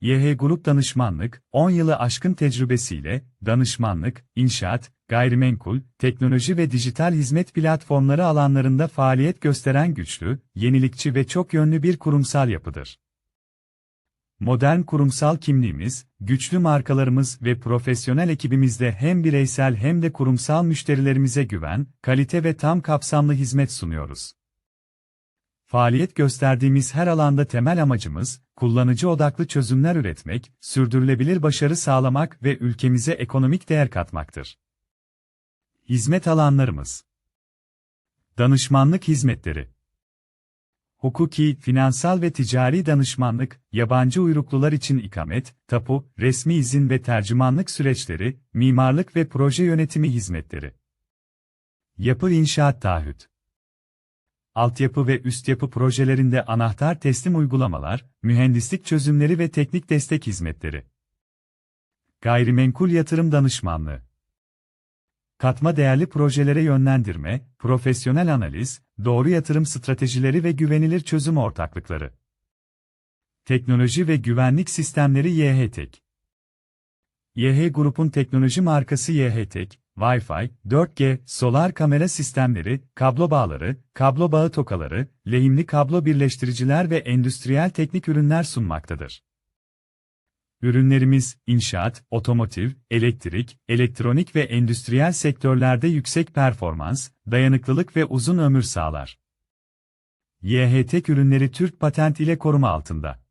YH Grup Danışmanlık, 10 yılı aşkın tecrübesiyle, danışmanlık, inşaat, gayrimenkul, teknoloji ve dijital hizmet platformları alanlarında faaliyet gösteren güçlü, yenilikçi ve çok yönlü bir kurumsal yapıdır. Modern kurumsal kimliğimiz, güçlü markalarımız ve profesyonel ekibimizde hem bireysel hem de kurumsal müşterilerimize güven, kalite ve tam kapsamlı hizmet sunuyoruz. Faaliyet gösterdiğimiz her alanda temel amacımız, kullanıcı odaklı çözümler üretmek, sürdürülebilir başarı sağlamak ve ülkemize ekonomik değer katmaktır. Hizmet alanlarımız Danışmanlık hizmetleri Hukuki, finansal ve ticari danışmanlık, yabancı uyruklular için ikamet, tapu, resmi izin ve tercümanlık süreçleri, mimarlık ve proje yönetimi hizmetleri. Yapı inşaat taahhüt altyapı ve üst yapı projelerinde anahtar teslim uygulamalar, mühendislik çözümleri ve teknik destek hizmetleri. Gayrimenkul yatırım danışmanlığı. Katma değerli projelere yönlendirme, profesyonel analiz, doğru yatırım stratejileri ve güvenilir çözüm ortaklıkları. Teknoloji ve güvenlik sistemleri YHTEK. YH Grup'un teknoloji markası YHTEK, Wi-Fi, 4G, solar kamera sistemleri, kablo bağları, kablo bağı tokaları, lehimli kablo birleştiriciler ve endüstriyel teknik ürünler sunmaktadır. Ürünlerimiz, inşaat, otomotiv, elektrik, elektronik ve endüstriyel sektörlerde yüksek performans, dayanıklılık ve uzun ömür sağlar. YHTEK ürünleri Türk patent ile koruma altında.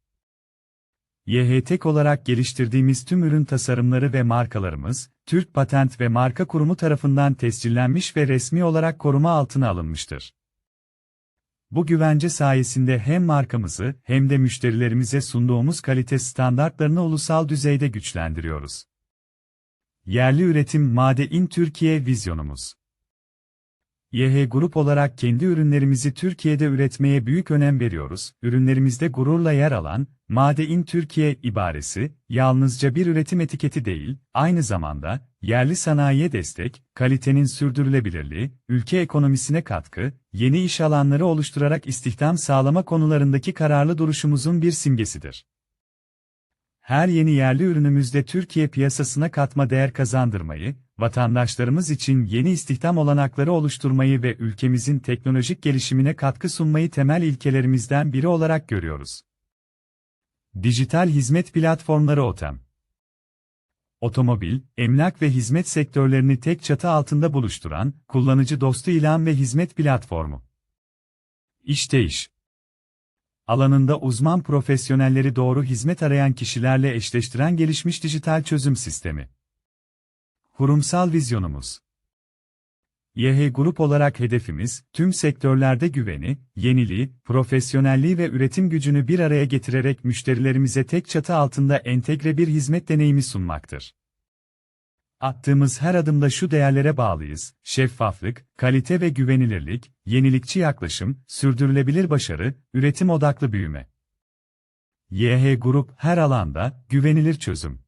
YHTEK olarak geliştirdiğimiz tüm ürün tasarımları ve markalarımız, Türk Patent ve Marka Kurumu tarafından tescillenmiş ve resmi olarak koruma altına alınmıştır. Bu güvence sayesinde hem markamızı hem de müşterilerimize sunduğumuz kalite standartlarını ulusal düzeyde güçlendiriyoruz. Yerli üretim Made in Türkiye vizyonumuz. YH Grup olarak kendi ürünlerimizi Türkiye'de üretmeye büyük önem veriyoruz. Ürünlerimizde gururla yer alan Made in Türkiye ibaresi yalnızca bir üretim etiketi değil, aynı zamanda yerli sanayiye destek, kalitenin sürdürülebilirliği, ülke ekonomisine katkı, yeni iş alanları oluşturarak istihdam sağlama konularındaki kararlı duruşumuzun bir simgesidir. Her yeni yerli ürünümüzde Türkiye piyasasına katma değer kazandırmayı, vatandaşlarımız için yeni istihdam olanakları oluşturmayı ve ülkemizin teknolojik gelişimine katkı sunmayı temel ilkelerimizden biri olarak görüyoruz. Dijital hizmet platformları OTEM Otomobil, emlak ve hizmet sektörlerini tek çatı altında buluşturan, kullanıcı dostu ilan ve hizmet platformu. İşte iş alanında uzman profesyonelleri doğru hizmet arayan kişilerle eşleştiren gelişmiş dijital çözüm sistemi. Kurumsal vizyonumuz YH Grup olarak hedefimiz, tüm sektörlerde güveni, yeniliği, profesyonelliği ve üretim gücünü bir araya getirerek müşterilerimize tek çatı altında entegre bir hizmet deneyimi sunmaktır. Attığımız her adımda şu değerlere bağlıyız, şeffaflık, kalite ve güvenilirlik, yenilikçi yaklaşım, sürdürülebilir başarı, üretim odaklı büyüme. YH Grup her alanda, güvenilir çözüm.